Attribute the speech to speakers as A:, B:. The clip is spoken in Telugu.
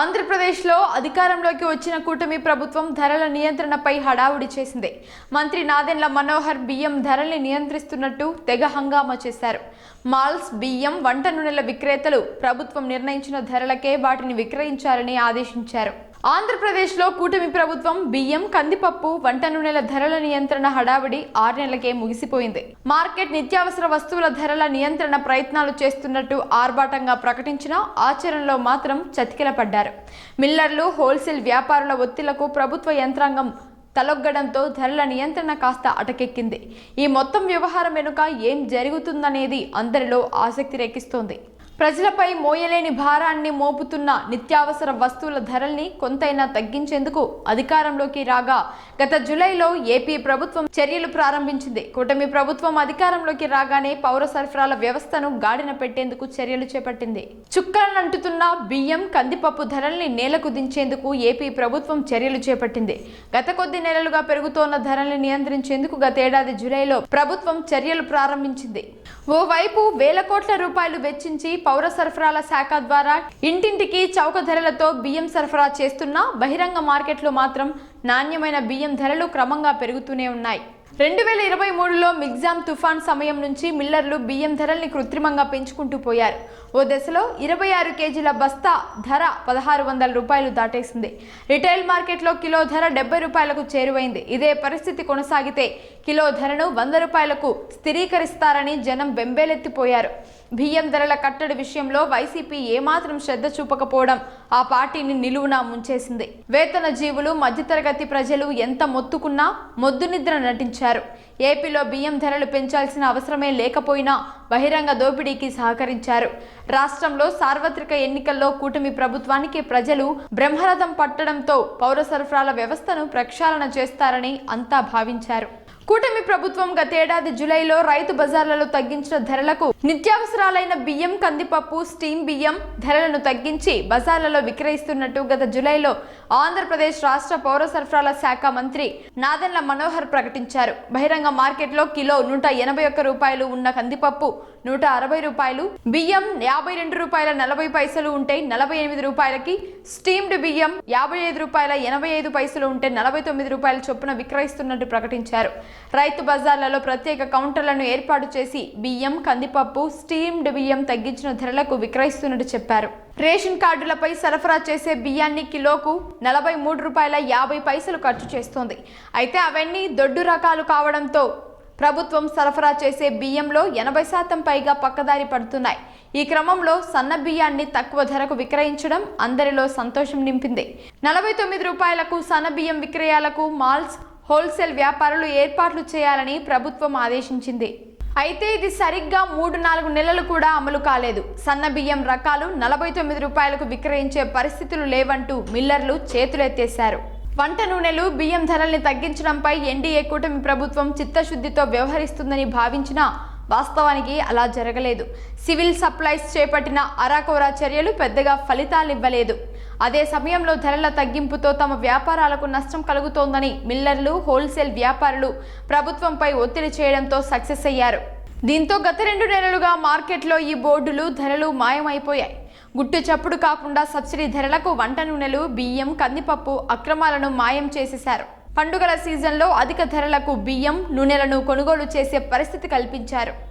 A: ఆంధ్రప్రదేశ్లో అధికారంలోకి వచ్చిన కూటమి ప్రభుత్వం ధరల నియంత్రణపై హడావుడి చేసింది. మంత్రి నాదెండ్ల మనోహర్ బియ్యం ధరల్ని నియంత్రిస్తున్నట్టు తెగ హంగామా చేశారు. మాల్స్ బియ్యం వంట నూనెల విక్రేతలు ప్రభుత్వం నిర్ణయించిన ధరలకే వాటిని విక్రయించాలని ఆదేశించారు. ఆంధ్రప్రదేశ్లో కూటమి ప్రభుత్వం బియ్యం కందిపప్పు వంట నూనెల ధరల నియంత్రణ హడావిడి ఆరు నెలలకే ముగిసిపోయింది. మార్కెట్ నిత్యావసర వస్తువుల ధరల నియంత్రణ ప్రయత్నాలు చేస్తున్నట్టు ఆర్భాటంగా ప్రకటించినా ఆచరణలో మాత్రం చతికిలపడ్డారు. మిల్లర్లు హోల్సేల్ వ్యాపారుల ఒత్తిళ్ళకు ప్రభుత్వ యంత్రాంగం తలొగ్గడంతో ధరల నియంత్రణ కాస్త అటకెక్కింది. ఈ మొత్తం వ్యవహారం వెనుక ఏం జరుగుతుందనేది అందరిలో ఆసక్తి రేకిస్తోంది. ప్రజలపై మోయలేని భారాన్ని మోపుతున్న నిత్యావసర వస్తువుల ధరల్ని కొంతైనా తగ్గించేందుకు అధికారంలోకి రాగా గత జులైలో ఏపీ ప్రభుత్వం చర్యలు ప్రారంభించింది. కూటమి ప్రభుత్వం అధికారంలోకి రాగానే పౌర సరఫరాల వ్యవస్థను గాడిన పెట్టేందుకు చర్యలు చేపట్టింది. చుక్కలనంటుతున్న బియ్యం కందిపప్పు ధరల్ని నేలకు దించేందుకు ఏపీ ప్రభుత్వం చర్యలు చేపట్టింది. గత కొద్ది నెలలుగా పెరుగుతోన్న ధరల్ని నియంత్రించేందుకు గతేడాది జూలైలో ప్రభుత్వం చర్యలు ప్రారంభించింది. ఓవైపు వేల కోట్ల రూపాయలు వెచ్చించి పౌర సరఫరాల శాఖ ద్వారా ఇంటింటికి చౌక ధరలతో బియ్యం సరఫరా చేస్తున్నా బహిరంగ మార్కెట్లో మాత్రం నాణ్యమైన బియ్యం ధరలు క్రమంగా పెరుగుతూనే ఉన్నాయి. రెండు వేల ఇరవై మూడులో మిగ్జామ్ తుఫాన్ సమయం నుంచి మిల్లర్లు బియ్యం ధరల్ని కృత్రిమంగా పెంచుకుంటూ పోయారు. ఓ దశలో ఇరవై ఆరు కేజీల బస్తా ధర పదహారు వందల రూపాయలు దాటేసింది. రిటైల్ మార్కెట్లో కిలో ధర డెబ్బై రూపాయలకు చేరువైంది. ఇదే పరిస్థితి కొనసాగితే కిలో ధరను వంద రూపాయలకు స్థిరీకరిస్తారని జనం బెంబేలెత్తిపోయారు. బియ్యం ధరల కట్టడి విషయంలో వైసీపీ ఏమాత్రం శ్రద్ధ చూపకపోవడం ఆ పార్టీని నిలువునా ముంచేసింది. వేతన జీవులు మధ్యతరగతి ప్రజలు ఎంత మొత్తుకున్నా మొద్దు నిద్ర నటించారు. ఏపీలో బియ్యం ధరలు పెంచాల్సిన అవసరమే లేకపోయినా బహిరంగ దోపిడీకి సహకరించారు. రాష్ట్రంలో సార్వత్రిక ఎన్నికల్లో కూటమి ప్రభుత్వానికి ప్రజలు బ్రహ్మరథం పట్టడంతో పౌర సరఫరాల వ్యవస్థను ప్రక్షాళన చేస్తారని అంతా భావించారు. కూటమి ప్రభుత్వం గతేడాది జూలైలో రైతు బజార్లలో తగ్గించిన ధరలకు నిత్యావసరాలైన బియ్యం కందిపప్పు స్టీమ్ బియ్యం ధరలను తగ్గించి బజార్లలో విక్రయిస్తున్నట్టు గత జూలైలో ఆంధ్రప్రదేశ్ రాష్ట్ర పౌర సరఫరాల శాఖ మంత్రి నాదెండ్ల మనోహర్ ప్రకటించారు. బహిరంగ మార్కెట్లో కిలో నూట ఎనభై ఒక్క రూపాయలు ఉన్న కందిపప్పు నూట అరవై రూపాయలు బియ్యం యాభై రెండు రూపాయల నలభై పైసలు ఉంటే నలభై ఎనిమిది రూపాయలకి స్టీమ్డ్ బియ్యం యాభై ఐదు రూపాయల ఎనభై ఐదు పైసలు ఉంటే నలభై తొమ్మిది రూపాయల చొప్పున విక్రయిస్తున్నట్టు ప్రకటించారు. రైతు బజార్లలో ప్రత్యేక కౌంటర్లను ఏర్పాటు చేసి బియ్యం కందిపప్పు స్టీమ్డ్ బియ్యం తగ్గించిన ధరలకు విక్రయిస్తున్నట్టు చెప్పారు. రేషన్ కార్డులపై సరఫరా చేసే బియ్యాన్ని కిలోకు నలభై మూడు రూపాయల యాభై పైసలు ఖర్చు చేస్తోంది. అయితే అవన్నీ దొడ్డు రకాలు కావడంతో ప్రభుత్వం సరఫరా చేసే బియ్యంలో ఎనభై శాతం పైగా పక్కదారి పడుతున్నాయి. ఈ క్రమంలో సన్న బియ్యాన్ని తక్కువ ధరకు విక్రయించడం అందరిలో సంతోషం నింపింది. నలభై తొమ్మిది రూపాయలకు సన్న బియ్యం విక్రయాలకు మాల్స్ హోల్సేల్ వ్యాపారులు ఏర్పాట్లు చేయాలని ప్రభుత్వం ఆదేశించింది. అయితే ఇది సరిగ్గా మూడు నాలుగు నెలలు కూడా అమలు కాలేదు. సన్న బియ్యం రకాలు నలభై తొమ్మిది రూపాయలకు విక్రయించే పరిస్థితులు లేవంటూ మిల్లర్లు చేతులెత్తేశారు. వంట నూనెలు బియ్యం ధరల్ని తగ్గించడంపై ఎన్డీఏ కూటమి ప్రభుత్వం చిత్తశుద్ధితో వ్యవహరిస్తుందని భావించినా వాస్తవానికి అలా జరగలేదు. సివిల్ సప్లైస్ చేపట్టిన అరాకోరా చర్యలు పెద్దగా ఫలితాలివ్వలేదు. అదే సమయంలో ధరల తగ్గింపుతో తమ వ్యాపారాలకు నష్టం కలుగుతోందని మిల్లర్లు హోల్సేల్ వ్యాపారులు ప్రభుత్వంపై ఒత్తిడి చేయడంతో సక్సెస్ అయ్యారు. దీంతో గత రెండు నెలలుగా మార్కెట్లో ఈ బోర్డులు ధరలు మాయమైపోయాయి. గుట్టు చప్పుడు కాకుండా సబ్సిడీ ధరలకు వంట నూనెలు బియ్యం కందిపప్పు అక్రమాలను మాయం చేసేశారు. పండుగల సీజన్లో అధిక ధరలకు బియ్యం నూనెలను కొనుగోలు చేసే పరిస్థితి కల్పించారు.